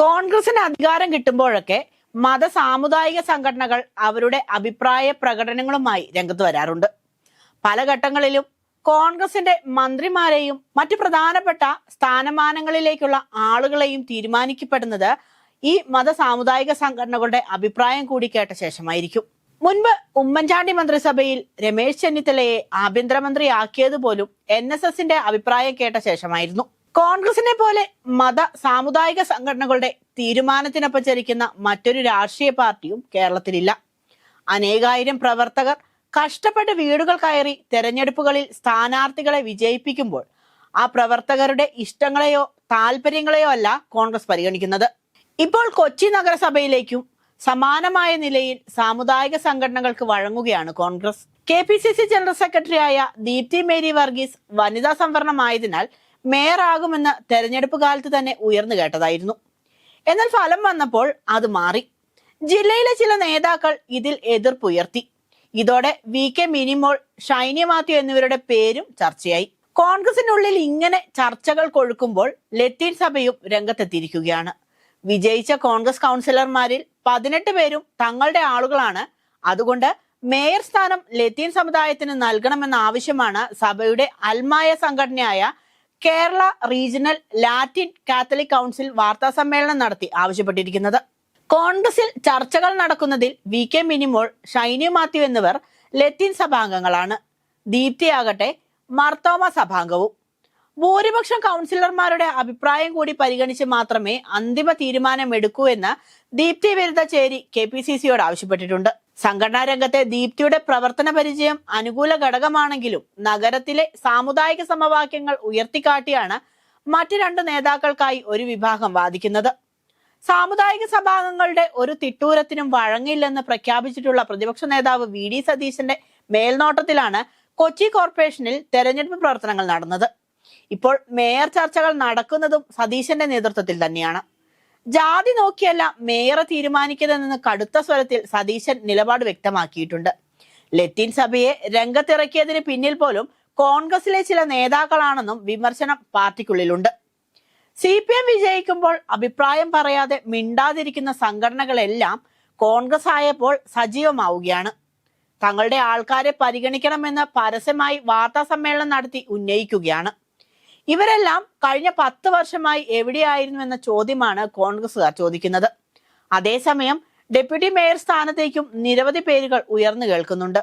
കോൺഗ്രസിന് അധികാരം കിട്ടുമ്പോഴൊക്കെ മത സാമുദായിക സംഘടനകൾ അവരുടെ അഭിപ്രായ പ്രകടനങ്ങളുമായി രംഗത്ത് വരാറുണ്ട്. പല ഘട്ടങ്ങളിലും കോൺഗ്രസിന്റെ മന്ത്രിമാരെയും മറ്റു പ്രധാനപ്പെട്ട സ്ഥാനമാനങ്ങളിലേക്കുള്ള ആളുകളെയും തീരുമാനിക്കപ്പെടുന്നത് ഈ മത സാമുദായിക സംഘടനകളുടെ അഭിപ്രായം കൂടി കേട്ട ശേഷമായിരിക്കും. മുൻപ് ഉമ്മൻചാണ്ടി മന്ത്രിസഭയിൽ രമേശ് ചെന്നിത്തലയെ ആഭ്യന്തരമന്ത്രിയാക്കിയത് പോലും എൻ എസ് എസിന്റെ അഭിപ്രായം കേട്ട ശേഷമായിരുന്നു. കോൺഗ്രസിനെ പോലെ മത സാമുദായിക സംഘടനകളുടെ തീരുമാനത്തിനൊപ്പം മറ്റൊരു രാഷ്ട്രീയ പാർട്ടിയും കേരളത്തിലില്ല. അനേകായിരം പ്രവർത്തകർ കഷ്ടപ്പെട്ട് വീടുകൾ കയറി തെരഞ്ഞെടുപ്പുകളിൽ സ്ഥാനാർത്ഥികളെ വിജയിപ്പിക്കുമ്പോൾ ആ പ്രവർത്തകരുടെ ഇഷ്ടങ്ങളെയോ താല്പര്യങ്ങളെയോ അല്ല കോൺഗ്രസ് പരിഗണിക്കുന്നത്. ഇപ്പോൾ കൊച്ചി നഗരസഭയിലേക്കും സമാനമായ നിലയിൽ സാമുദായിക സംഘടനകൾക്ക് വഴങ്ങുകയാണ് Congress. K P C C general സെക്രട്ടറിയായ ദീപ്തി മേരി വർഗീസ് വനിതാ സംവരണമായതിനാൽ മേയറാകുമെന്ന് തെരഞ്ഞെടുപ്പ് കാലത്ത് തന്നെ ഉയർന്നു കേട്ടതായിരുന്നു. എന്നാൽ ഫലം വന്നപ്പോൾ അത് മാറി. ജില്ലയിലെ ചില നേതാക്കൾ ഇതിൽ എതിർപ്പുയർത്തി. ഇതോടെ വി കെ മിനിമോൾ ഷൈനി മാത്യു എന്നിവരുടെ പേരും ചർച്ചയായി. കോൺഗ്രസിനുള്ളിൽ ഇങ്ങനെ ചർച്ചകൾ കൊഴുക്കുമ്പോൾ ലത്തീൻ സഭയും രംഗത്തെത്തിയിരിക്കുകയാണ്. വിജയിച്ച കോൺഗ്രസ് കൗൺസിലർമാരിൽ പതിനെട്ട് പേരും തങ്ങളുടെ ആളുകളാണ്. അതുകൊണ്ട് മേയർ സ്ഥാനം ലത്തീൻ സമുദായത്തിന് നൽകണമെന്ന ആവശ്യമാണ് സഭയുടെ അൽമായ സംഘടനയായ Kerala regional Latin Catholic council വാർത്താ സമ്മേളനം നടത്തി ആവശ്യപ്പെട്ടിരിക്കുന്നത്. കോൺഗ്രസിൽ ചർച്ചകൾ നടക്കുന്നതിൽ വി കെ മിനിമോൾ ഷൈനി മാത്യു എന്നിവർ ലത്തീൻ സഭാംഗങ്ങളാണ്. ദീപ്തിയാകട്ടെ മർത്തോമ സഭാംഗവും. ഭൂരിപക്ഷം കൗൺസിലർമാരുടെ അഭിപ്രായം കൂടി പരിഗണിച്ച് മാത്രമേ അന്തിമ തീരുമാനം എടുക്കൂ എന്ന് ദീപ്തി വിരുദ്ധ ചേരി കെ പി സി സിയോട് ആവശ്യപ്പെട്ടിട്ടുണ്ട്. സംഘടനാ രംഗത്തെ ദീപ്തിയുടെ പ്രവർത്തന പരിചയം അനുകൂല ഘടകമാണെങ്കിലും നഗരത്തിലെ സാമുദായിക സമവാക്യങ്ങൾ ഉയർത്തിക്കാട്ടിയാണ് മറ്റു രണ്ട് നേതാക്കൾക്കായി ഒരു വിഭാഗം വാദിക്കുന്നത്. സാമുദായിക സഭാംഗങ്ങളുടെ ഒരു തിട്ടൂരത്തിനും വഴങ്ങില്ലെന്ന് പ്രഖ്യാപിച്ചിട്ടുള്ള പ്രതിപക്ഷ നേതാവ് വി ഡി സതീശന്റെ മേൽനോട്ടത്തിലാണ് കൊച്ചി കോർപ്പറേഷനിൽ തെരഞ്ഞെടുപ്പ് പ്രവർത്തനങ്ങൾ നടന്നത്. ഇപ്പോൾ മേയർ ചർച്ചകൾ നടക്കുന്നതും സതീശന്റെ നേതൃത്വത്തിൽ തന്നെയാണ്. ജാതി നോക്കിയല്ല മേയറെ തീരുമാനിക്കുന്നതെന്ന് കടുത്ത സ്വരത്തിൽ സതീശൻ നിലപാട് വ്യക്തമാക്കിയിട്ടുണ്ട്. ലത്തീൻ സഭയെ രംഗത്തിറക്കിയതിന് പിന്നിൽ പോലും കോൺഗ്രസിലെ ചില നേതാക്കളാണെന്നും വിമർശനം പാർട്ടിക്കുള്ളിലുണ്ട്. സി പി എം വിജയിക്കുമ്പോൾ അഭിപ്രായം പറയാതെ മിണ്ടാതിരിക്കുന്ന സംഘടനകളെല്ലാം കോൺഗ്രസ് ആയപ്പോൾ സജീവമാവുകയാണ്. തങ്ങളുടെ ആൾക്കാരെ പരിഗണിക്കണമെന്ന് പരസ്യമായി വാർത്താ സമ്മേളനം നടത്തി ഉന്നയിക്കുകയാണ്. ഇവരെല്ലാം കഴിഞ്ഞ പത്ത് വർഷമായി എവിടെയായിരുന്നു എന്ന ചോദ്യമാണ് കോൺഗ്രസുകാർ ചോദിക്കുന്നത്. അതേസമയം ഡെപ്യൂട്ടി മേയർ സ്ഥാനത്തേക്കും നിരവധി പേരുകൾ ഉയർന്നു കേൾക്കുന്നുണ്ട്.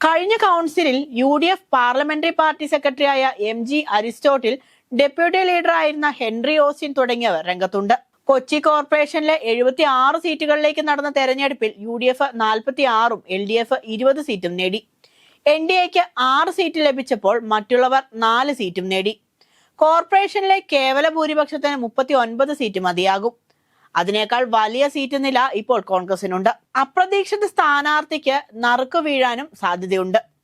കഴിഞ്ഞ കൗൺസിലിൽ U D F parliamentary party സെക്രട്ടറിയായ എം ജി അരിസ്റ്റോട്ടിൽ ഡെപ്യൂട്ടി ലീഡറായിരുന്ന ഹെൻറി ഓസിൻ തുടങ്ങിയവർ രംഗത്തുണ്ട്. കൊച്ചി കോർപ്പറേഷനിലെ എഴുപത്തി ആറ് സീറ്റുകളിലേക്ക് നടന്ന തെരഞ്ഞെടുപ്പിൽ യു ഡി എഫ് നാൽപ്പത്തി ആറും എൽ ഡി എഫ് ഇരുപത് സീറ്റും നേടി. എൻ ഡി എക്ക് ആറ് സീറ്റ് ലഭിച്ചപ്പോൾ മറ്റുള്ളവർ നാല് സീറ്റും നേടി. കോർപ്പറേഷനിലെ കേവല ഭൂരിപക്ഷത്തിന് മുപ്പത്തി ഒൻപത് സീറ്റ് മതിയാകും. അതിനേക്കാൾ വലിയ സീറ്റ് നില ഇപ്പോൾ കോൺഗ്രസിനുണ്ട്. അപ്രതീക്ഷിത സ്ഥാനാർത്ഥിക്ക് നറുക്കു വീഴാനും സാധ്യതയുണ്ട്.